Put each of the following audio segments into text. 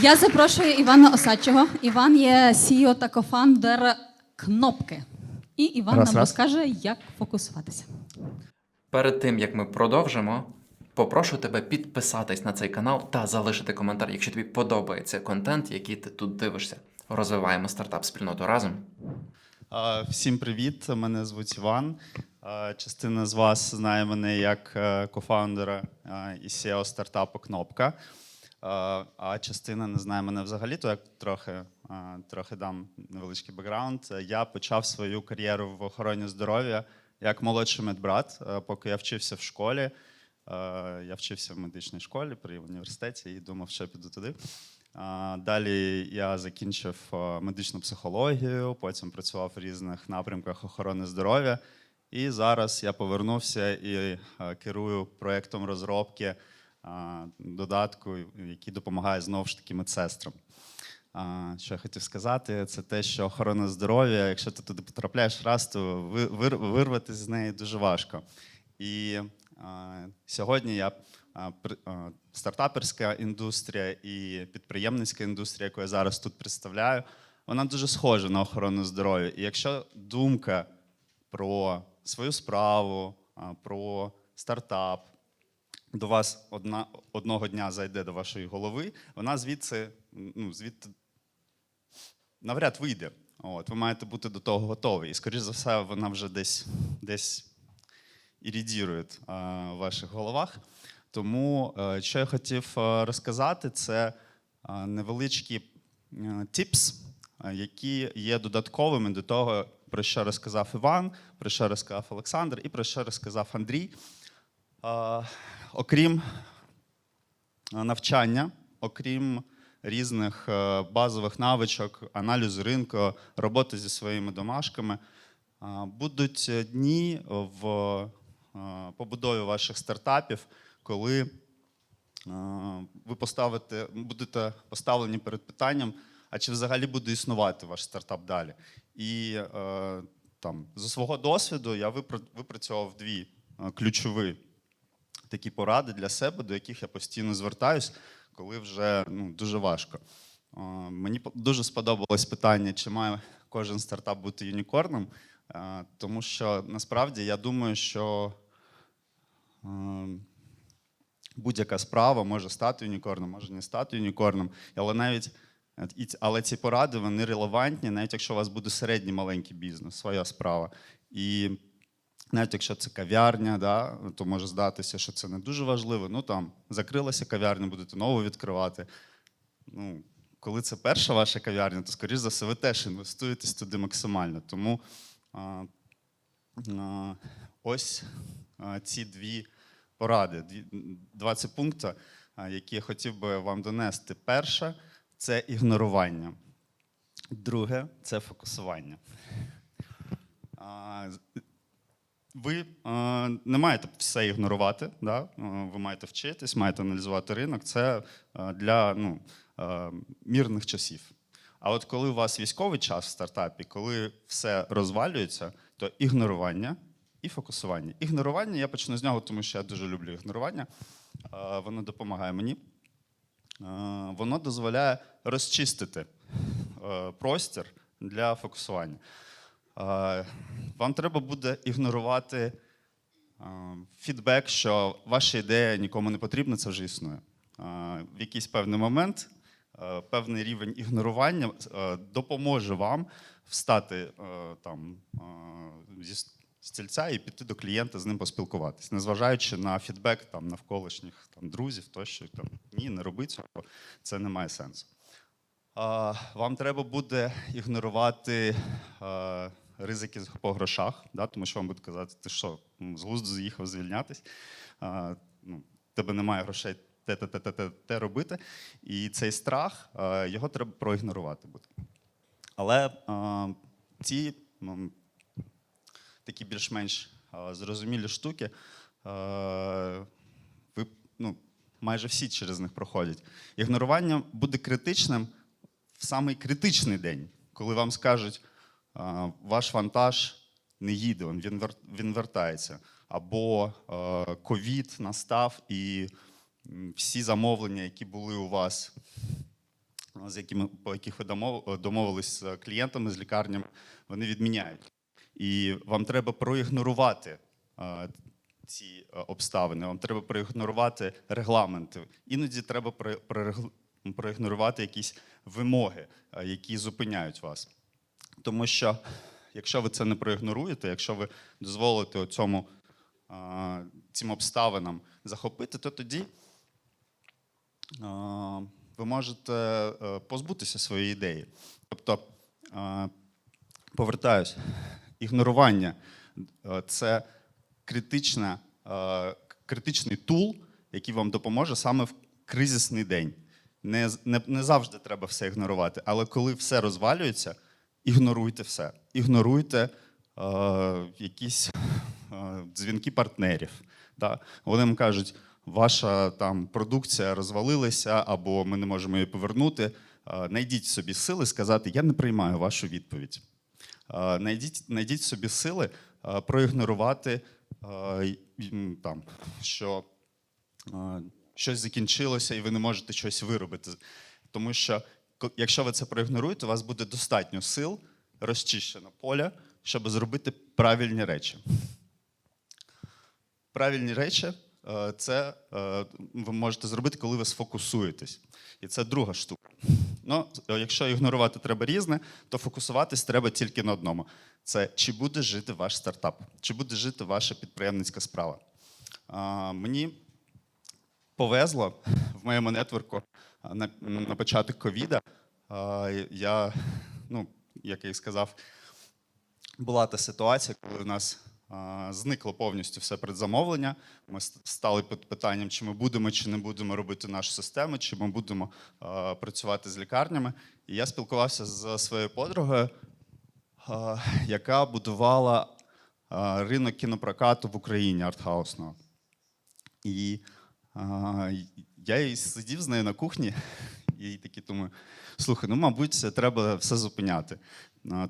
Я запрошую Івана Осадчого. Іван є CEO та кофаундер кнопки. І Іван Раз, нам раз. розкаже, як фокусуватися. Перед тим як ми продовжимо, попрошу тебе підписатись на цей канал та залишити коментар, якщо тобі подобається контент, який ти тут дивишся. Розвиваємо стартап спільноту разом. Всім привіт! Мене звуть Іван. Частина з вас знає мене як е, кофаундера і SEO стартапу Кнопка. А, частина не знає мене взагалі, то я трохи, трохи дам невеличкий бекграунд. Я почав свою кар'єру в охороні здоров'я як молодший медбрат, е, поки я вчився в школі. Е, Я вчився в медичній школі при університеті і думав, що піду туди. Далі я закінчив е, медичну психологію, потім працював в різних напрямках охорони здоров'я. І зараз я повернувся і е, керую проєктом розробки е, додатку, який допомагає знову ж таки медсестрам. Що я хотів сказати, це те, що охорона здоров'я, якщо ти туди потрапляєш раз, то ви- вирватися з неї дуже важко. І сьогодні я стартаперська індустрія і підприємницька індустрія, яку я зараз тут представляю, вона дуже схожа на охорону здоров'я. І якщо думка про свою справу, про стартап до вас одна, одного дня зайде до вашої голови, вона звідси, ну, звідти навряд вийде. От, ви маєте бути до того готові. І, скоріш за все, вона вже десь, десь іридірує в ваших головах. Тому, е, що я хотів е, розказати, це е, невеличкі е, тіпс, е, які є додатковими до того, про що розказав Іван, про що розказав Олександр і про що розказав Андрій. Окрім е, навчання, окрім різних е, базових навичок, аналізу ринку, роботи зі своїми домашками, е, будуть дні в побудові ваших стартапів, коли ви поставите, будете поставлені перед питанням, а чи взагалі буде існувати ваш стартап далі. І там, зі свого досвіду я випрацьовував дві ключові такі поради для себе, до яких я постійно звертаюсь, коли вже ну, дуже важко. Е, Мені дуже сподобалось питання, чи має кожен стартап бути юнікорном, Е, тому що насправді я думаю, що е, будь-яка справа може стати юнікорном, може не стати юнікорном, але навіть але ці поради вони релевантні, навіть якщо у вас буде середній маленький бізнес, своя справа. І навіть якщо це кав'ярня, да, то може здатися, що це не дуже важливо. Ну там закрилася кав'ярня, будете нову відкривати. Ну, коли це перша ваша кав'ярня, то, скоріш за все, ви теж інвестуєтесь туди максимально. Тому а, а, ось а, ці дві поради, дві, 20 пункти, які я хотів би вам донести. Перше це ігнорування. Друге це фокусування. А, ви е, не маєте все ігнорувати, да? Е, ви маєте вчитись, маєте аналізувати ринок. Це е, для ну, е, мірних часів. А от коли у вас військовий час в стартапі, коли все розвалюється, то ігнорування і фокусування. Ігнорування я почну з нього, тому що я дуже люблю ігнорування. Е, Воно допомагає мені. Е, Воно дозволяє розчистити е, простір для фокусування. Вам треба буде ігнорувати фідбек, що ваша ідея нікому не потрібна, це вже існує. В якийсь певний момент певний рівень ігнорування допоможе вам встати там, зі стільця і піти до клієнта з ним поспілкуватись, незважаючи на фідбек там, навколишніх там, друзів, тощо там, ні, не роби цього, це не має сенсу. Вам треба буде ігнорувати ризики по грошах, да, тому що вам будуть казати, ти що, з глузду з'їхав звільнятись, а, ну, тебе немає грошей те, те, те, те, те, те робити. І цей страх, його треба проігнорувати буде. Але ці м, такі більш-менш зрозумілі штуки, ви ну, майже всі через них проходять. Ігнорування буде критичним в самий критичний день, коли вам скажуть, ваш вантаж не їде, він, він, вертається. Або е, ковід настав і всі замовлення, які були у вас з якими, по яких ви домовились з клієнтами, з лікарнями, вони відміняють. І вам треба проігнорувати е, ці е, обставини, вам треба проігнорувати регламенти. Іноді треба про- проігнорувати якісь вимоги, які зупиняють вас. Тому що якщо ви це не проігноруєте, якщо ви дозволите цьому цим обставинам захопити, то тоді ви можете е, позбутися своєї ідеї. Тобто, повертаюсь, ігнорування е, це критична, е, критичний тул, який вам допоможе саме в кризисний день. Не, не, не завжди треба все ігнорувати, але коли все розвалюється, ігноруйте все. Ігноруйте е, якісь е, дзвінки партнерів. Да? Вони вам кажуть, ваша там продукція розвалилася, або ми не можемо її повернути. Е, Найдіть собі сили сказати, я не приймаю вашу відповідь. Е, Найдіть, найдіть собі сили е, проігнорувати, е, там, що е, щось закінчилося і ви не можете щось виробити. Тому що якщо ви це проігноруєте, у вас буде достатньо сил, розчищено поля, щоб зробити правильні речі. Правильні речі е, це е, ви можете зробити, коли ви сфокусуєтесь. І це друга штука. Ну, е, якщо ігнорувати треба різне, то фокусуватись треба тільки на одному: це чи буде жити ваш стартап, чи буде жити ваша підприємницька справа. Мені повезло в моєму нетворку на, на початок ковіда. Я, ну, як я і сказав, була та ситуація, коли у нас зникло повністю все предзамовлення. Ми стали під питанням, чи ми будемо чи не будемо робити нашу систему, чи ми будемо працювати з лікарнями. І я спілкувався з своєю подругою, яка будувала ринок кінопрокату в Україні артхаусного. І я і сидів з нею на кухні і такий думаю: слухай, ну, мабуть, треба все зупиняти.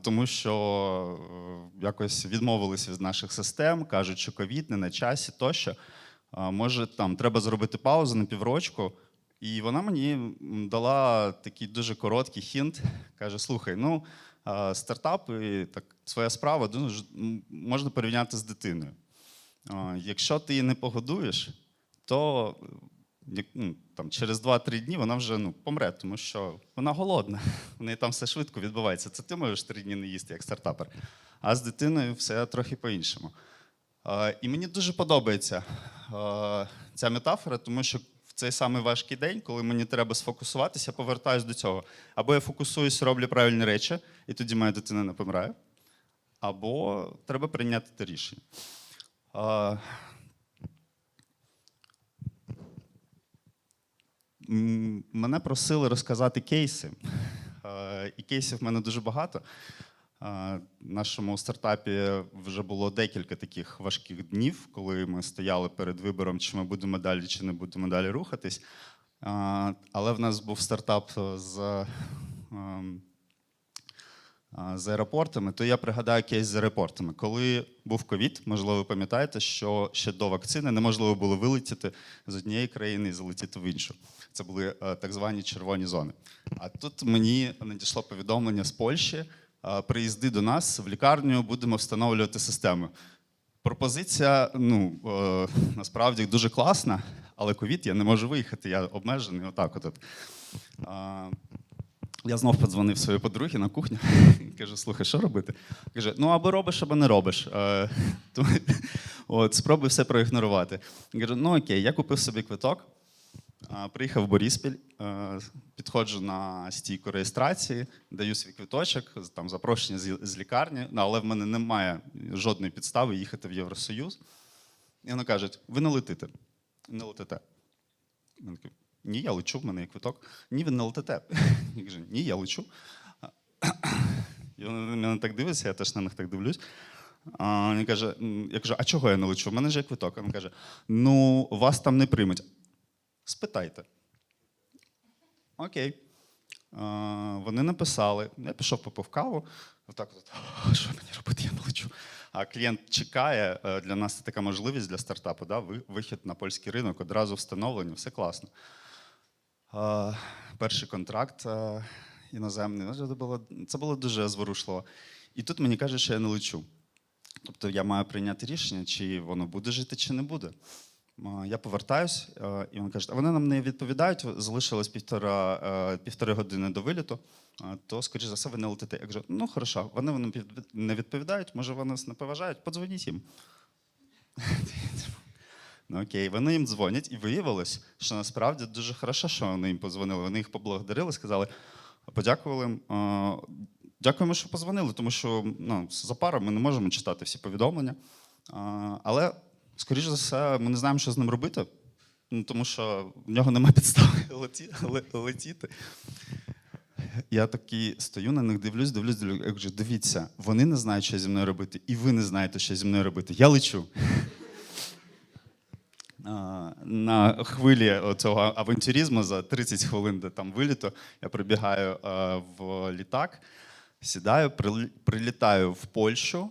Тому що е, якось відмовилися від наших систем, кажуть, що ковід не на часі тощо. Може, там треба зробити паузу на піврочку. І вона мені дала такий дуже короткий хінт. Каже: слухай, ну а, стартапи, так своя справа, можна порівняти з дитиною. Якщо ти її не погодуєш, то ну, там, через 2-3 дні вона вже ну, помре, тому що вона голодна. В неї там все швидко відбувається. Це ти можеш 3 дні не їсти як стартапер. А з дитиною все трохи по-іншому. Е, І мені дуже подобається е, ця метафора, тому що в цей самий важкий день, коли мені треба сфокусуватися, я повертаюся до цього. Або я фокусуюсь, роблю правильні речі, і тоді моя дитина не помирає, або треба прийняти те рішення. Е, Мене просили розказати кейси. Е, І кейсів в мене дуже багато. Е, В нашому стартапі вже було декілька таких важких днів, коли ми стояли перед вибором, чи ми будемо далі, чи не будемо далі рухатись. Е, Але в нас був стартап з, з аеропортами, то я пригадаю кейс з аеропортами. Коли був ковід, можливо, ви пам'ятаєте, що ще до вакцини неможливо було вилетіти з однієї країни і залетіти в іншу. Це були е, так звані червоні зони. А тут мені надійшло повідомлення з Польщі: е, приїзди до нас в лікарню, будемо встановлювати систему. Пропозиція, ну е, насправді дуже класна, але ковід я не можу виїхати, я обмежений. Отак, от. Я знов подзвонив своїй подругі на кухню. Кажу, слухай, що робити? Каже: ну або робиш, або не робиш. От, спробуй все проігнорувати. Я кажу, ну окей, я купив собі квиток, приїхав в Боріспіль, е, підходжу на стійку реєстрації, даю свій квиточок, там запрошення з, лікарні, ну, але в мене немає жодної підстави їхати в Євросоюз. І вони кажуть, ви не летите. Не летите. Я такий, ні, я лечу, в мене є квиток. Ні, ви не летите. Я кажу, ні, я лечу. Вони мене так дивляться, я теж на них так дивлюсь. А, він каже, я кажу, а чого я не лечу? В мене ж є квиток. Він каже: ну, вас там не приймуть. Спитайте. Окей. Вони написали. Я пішов попив каву. Отак, от, що мені робити? Я не лечу. А клієнт чекає. Е, Для нас це така можливість для стартапу. Да? Вихід на польський ринок, одразу встановлення, все класно. Перший контракт е, іноземний. Ну, Це було, це було дуже зворушливо. І тут мені кажуть, що я не лечу. Тобто я маю прийняти рішення, чи воно буде жити, чи не буде. Я повертаюсь, е, і він каже, а вони нам не відповідають, залишилось півтора, е, півтори години до виліту, то, скоріш за все, ви не летите. Я кажу, ну хорошо, вони вони не відповідають, може, вони нас не поважають, подзвоніть їм. Ну окей, вони їм дзвонять, і виявилось, що насправді дуже хорошо, що вони їм подзвонили. Вони їх поблагодарили, сказали, подякували. їм. «Е, Дякуємо, що позвонили, тому що ну, за пару ми не можемо читати всі повідомлення. Але, скоріш за все, ми не знаємо, що з ним робити, ну, тому що в нього немає підстави леті- ле- летіти. Я такий стою на них, дивлюсь, дивлюсь, дивлюсь. Я кажу, дивіться, вони не знають, що зі мною робити, і ви не знаєте, що зі мною робити. Я лечу. На хвилі цього авантюризму за 30 хвилин до там виліту я прибігаю в літак, сідаю, прилітаю в Польщу,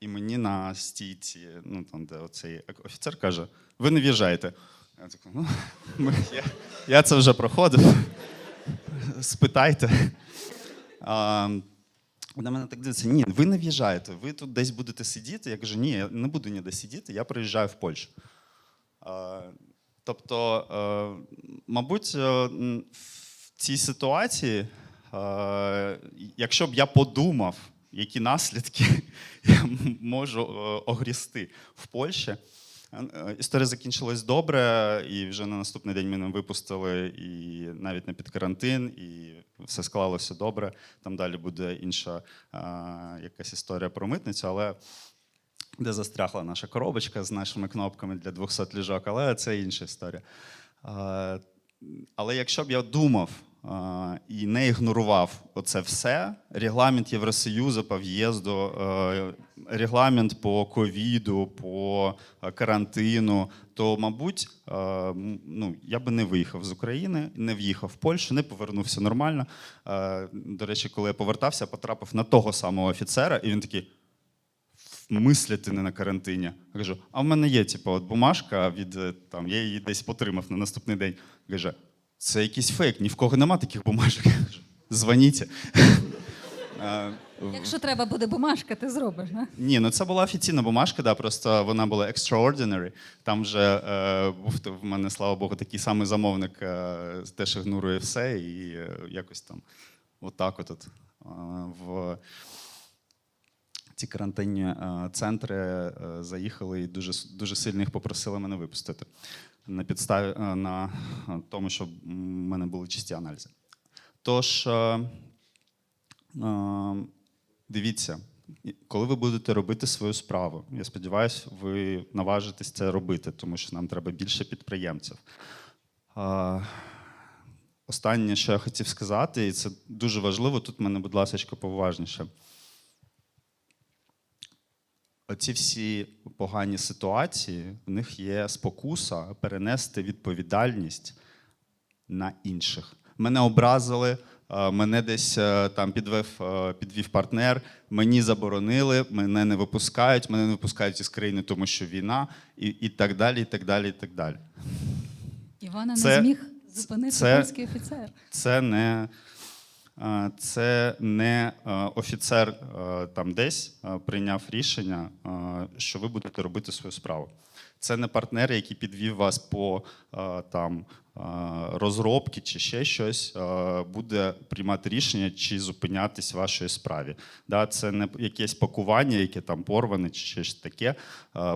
і мені на стійці, ну там, де оцей офіцер каже: ви не в'їжджаєте. Я такий, ну, я, я це вже проходив. Спитайте. А, на мене так дивиться, ні, ви не в'їжджаєте, ви тут десь будете сидіти. Я кажу, ні, я не буду ніде сидіти, я приїжджаю в Польщу. Е, Тобто, е, мабуть, е, в цій ситуації, е, якщо б я подумав, які наслідки я можу е, огрісти в Польщі, е, історія закінчилась добре, і вже на наступний день мене випустили і навіть не під карантин, і все склалося добре. Там далі буде інша е, якась історія про митницю, але де застрягла наша коробочка з нашими кнопками для 200 ліжок, але це інша історія. Е, Але якщо б я думав і не ігнорував оце все, регламент Євросоюзу по в'їзду, е, регламент по ковіду, по е, карантину, то, мабуть, е, ну, я би не виїхав з України, не в'їхав в Польщу, не повернувся нормально. До речі, коли я повертався, потрапив на того самого офіцера, і він такий мислити не на карантині. Я кажу, а в мене є типу, от бумажка від там, я її десь потримав на наступний день. Каже, це якийсь фейк, ні в кого нема таких бумажок. Дзвоніть. Якщо треба буде бумажка, ти зробиш. Не? ні, ну це була офіційна бумажка, да, просто вона була extraordinary. Там вже е, був в мене, слава Богу, такий самий замовник, е, теж ігнорує все, і е, якось там отак от, от е, в ці карантинні е, центри е, заїхали і дуже, дуже сильно їх попросили мене випустити на підставі е, на тому, щоб в мене були чисті аналізи. Тож. Дивіться, коли ви будете робити свою справу, я сподіваюся, ви наважитесь це робити, тому що нам треба більше підприємців. Останнє, що я хотів сказати, і це дуже важливо, тут мене, будь ласка, поважніше. Оці всі погані ситуації, в них є спокуса перенести відповідальність на інших. Мене образили, е, мене десь е, там підвів, е, підвів партнер, мені заборонили, мене не випускають, мене не випускають із країни, тому що війна, і, і так далі, і так далі, і так далі. Івана Це- не зміг зупинити польський офіцер. Це не, це не офіцер там десь прийняв рішення, що ви будете робити свою справу. Це не партнер, який підвів вас по е, там, е, розробки чи ще щось, е, буде приймати рішення, чи зупинятись в вашій справі. Це не якесь пакування, яке там порване, чи щось таке.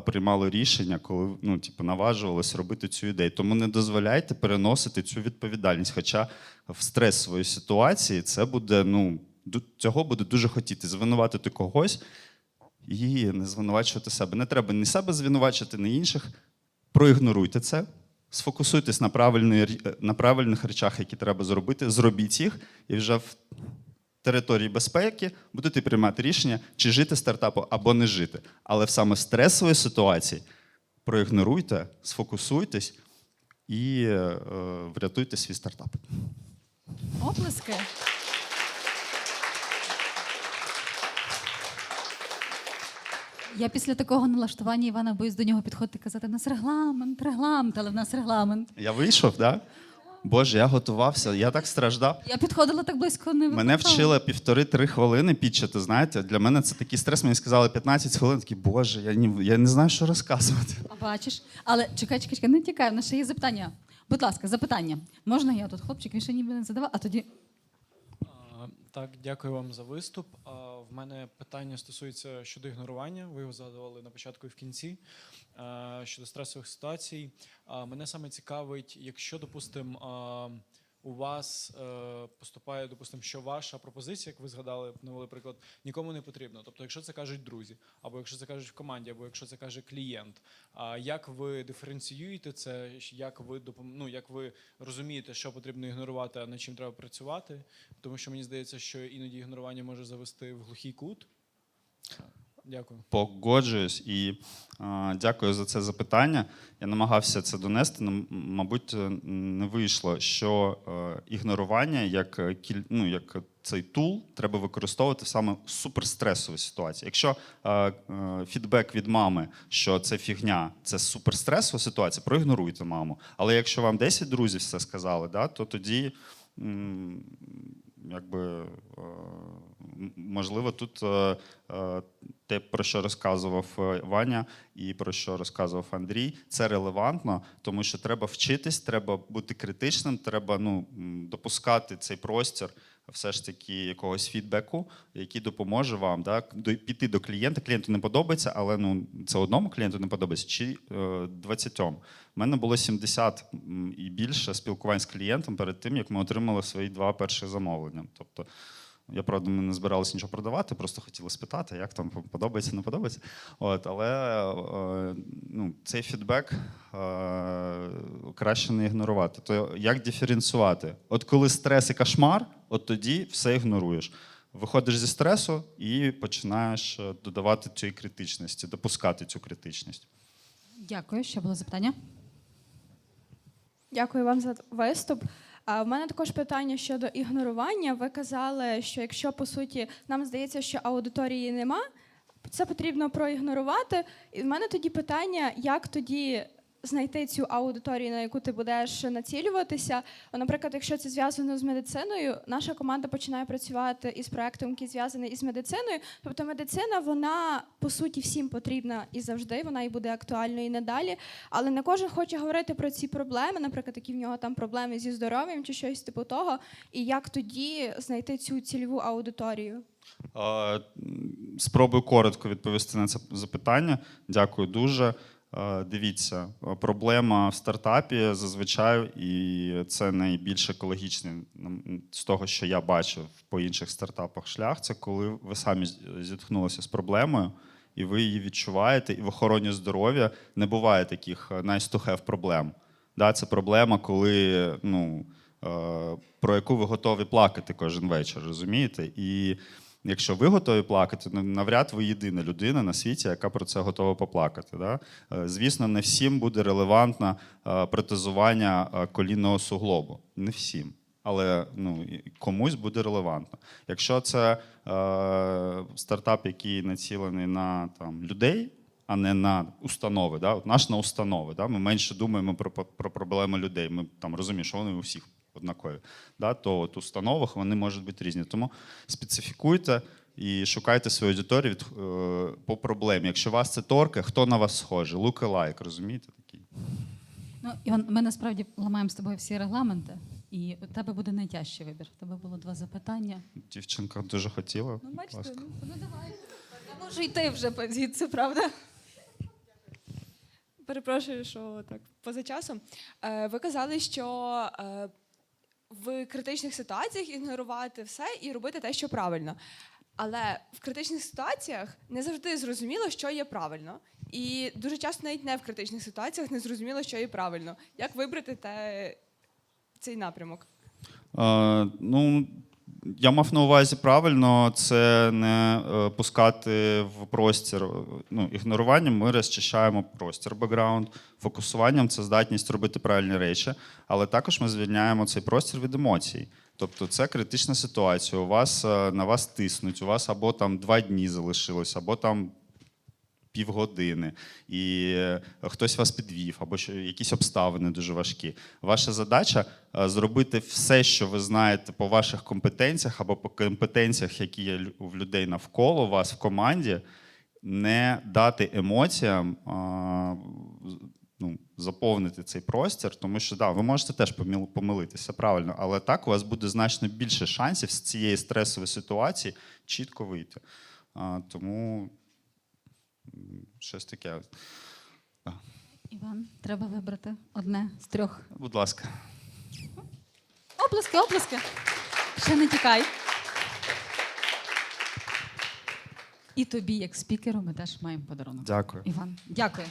Приймало рішення, коли ну, типу, наважувалось робити цю ідею. Тому не дозволяйте переносити цю відповідальність. Хоча в стресовій ситуації це буде, ну, цього буде дуже хотіти звинуватити когось і не звинувачувати себе. Не треба ні себе звинувачити, ні інших. Проігноруйте це, сфокусуйтесь на, на правильних речах, які треба зробити, зробіть їх, і вже в території безпеки будете приймати рішення, чи жити стартапу або не жити. Але в саме стресовій ситуації проігноруйте, сфокусуйтесь і е, врятуйте свій стартап. Оплески. Я після такого налаштування Івана боюсь до нього підходити і казати: у нас регламент, регламент, але в нас регламент. Я вийшов, так? Да? Боже, я готувався, я так страждав. Я підходила так близько, не Мене випадково. вчили півтори-три хвилини підчити. Знаєте, для мене це такий стрес. Мені сказали 15 хвилин. Такий, Боже, я ні, я не знаю, що розказувати. А бачиш. Але чекай, чекай, чекай, не тікай, в нас ще є запитання. Будь ласка, запитання. Можна я тут, хлопчик, він ще ніби не задавав, а тоді. Так, дякую вам за виступ. В мене питання стосується щодо ігнорування. Ви його згадували на початку і в кінці. Щодо стресових ситуацій. Мене саме цікавить, якщо, допустимо, у вас е, поступає, допустимо, що ваша пропозиція, як ви згадали, навели приклад, нікому не потрібно. Тобто, якщо це кажуть друзі, або якщо це кажуть в команді, або якщо це каже клієнт, а як ви диференціюєте це? Як ви ну, як ви розумієте, що потрібно ігнорувати, а над чим треба працювати? Тому що мені здається, що іноді ігнорування може завести в глухий кут. Дякую. Погоджуюсь і е, дякую за це запитання. Я намагався це донести. мабуть, е, не вийшло, що е, ігнорування як, е, ну, як цей тул треба використовувати саме в суперстресовій ситуації. Якщо е, е, фідбек від мами, що це фігня, це суперстресова ситуація, проігноруйте маму. Але якщо вам 10 друзів все сказали, да, то тоді. Якби е, можливо, тут е, е, те, про що розказував Ваня, і про що розказував Андрій, це релевантно, тому що треба вчитись, треба бути критичним, треба ну, допускати цей простір все ж таки якогось фідбеку, який допоможе вам до- піти до клієнта. Клієнту не подобається, але ну, це одному клієнту не подобається, чи е, 20. У мене було 70 і більше спілкувань з клієнтом перед тим, як ми отримали свої два перші замовлення. Тобто, я правда ми не збиралися нічого продавати, просто хотіли спитати, як там подобається, не подобається. От, але е, ну, цей фідбек е, краще не ігнорувати. То як диференціювати? От коли стрес і кошмар, от тоді все ігноруєш. Виходиш зі стресу і починаєш е, додавати цієї критичності, допускати цю критичність. Дякую, ще було запитання. Дякую вам за виступ. А в мене також питання щодо ігнорування. Ви казали, що якщо по суті нам здається, що аудиторії нема, це потрібно проігнорувати. І в мене тоді питання, як тоді знайти цю аудиторію, на яку ти будеш націлюватися. Наприклад, якщо це зв'язано з медициною, наша команда починає працювати із проектом, який зв'язаний із медициною. Тобто медицина, вона по суті всім потрібна і завжди, вона і буде актуальною і надалі. Але не кожен хоче говорити про ці проблеми, наприклад, які в нього там проблеми зі здоров'ям чи щось типу того. І як тоді знайти цю цільову аудиторію? Спробую коротко відповісти на це запитання. Дякую дуже. Е, Дивіться, е, проблема в стартапі зазвичай, і це найбільш екологічний з того, що я бачив по інших стартапах шлях. Це коли ви самі зіткнулися з проблемою, і ви її відчуваєте, і в охороні здоров'я не буває таких е, nice to have проблем. Да, це проблема, коли ну, про яку ви готові плакати кожен вечір, розумієте? І якщо ви готові плакати, ну, навряд ви єдина людина на світі, яка про це готова поплакати. Да? Е, Звісно, не всім буде релевантно е, протезування е, колінного суглобу. Не всім. Але ну, комусь буде релевантно. Якщо це е, стартап, який націлений на там, людей, а не на установи. Да? От наш на установи. Да? Ми менше думаємо про, про проблеми людей. Ми там розуміємо, що вони у всіх однакові. Да? То от у установах вони можуть бути різні. Тому специфікуйте і шукайте свою аудиторію від, е, по проблемі. Якщо вас це торкає, хто на вас схожий? Look-alike, розумієте? Такий. Ну, Іван, ми насправді ламаємо з тобою всі регламенти, і у тебе буде найтяжчий вибір. У тебе було два запитання. Дівчинка дуже хотіла. Ну, бачите, Ласка. ну, ну давай. Я можу йти вже звідси, правда? Перепрошую, що так поза часом. Е, Ви казали, що е, в критичних ситуаціях ігнорувати все і робити те, що правильно. Але в критичних ситуаціях не завжди зрозуміло, що є правильно. І дуже часто навіть не в критичних ситуаціях не зрозуміло, що є правильно. Як вибрати те, цей напрямок? Е, ну, я мав на увазі правильно, це не е, пускати в простір. Ну, ігноруванням ми розчищаємо простір бекграунд. Фокусуванням це здатність робити правильні речі, але також ми звільняємо цей простір від емоцій. Тобто це критична ситуація. У вас е, на вас тиснуть, у вас або там два дні залишилось, або там півгодини, і е, хтось вас підвів, або що якісь обставини дуже важкі. Ваша задача е, зробити все, що ви знаєте по ваших компетенціях або по компетенціях, які є в людей навколо вас в команді, не дати емоціям ну, заповнити цей простір, тому що да, ви можете теж помилитися, правильно, але так у вас буде значно більше шансів з цієї стресової ситуації чітко вийти. А, тому щось таке. Іван, треба вибрати одне з трьох. Будь ласка. Оплески, оплески. Ще не тікай. І тобі, як спікеру, ми теж маємо подарунок. Дякую. Іван, дякую.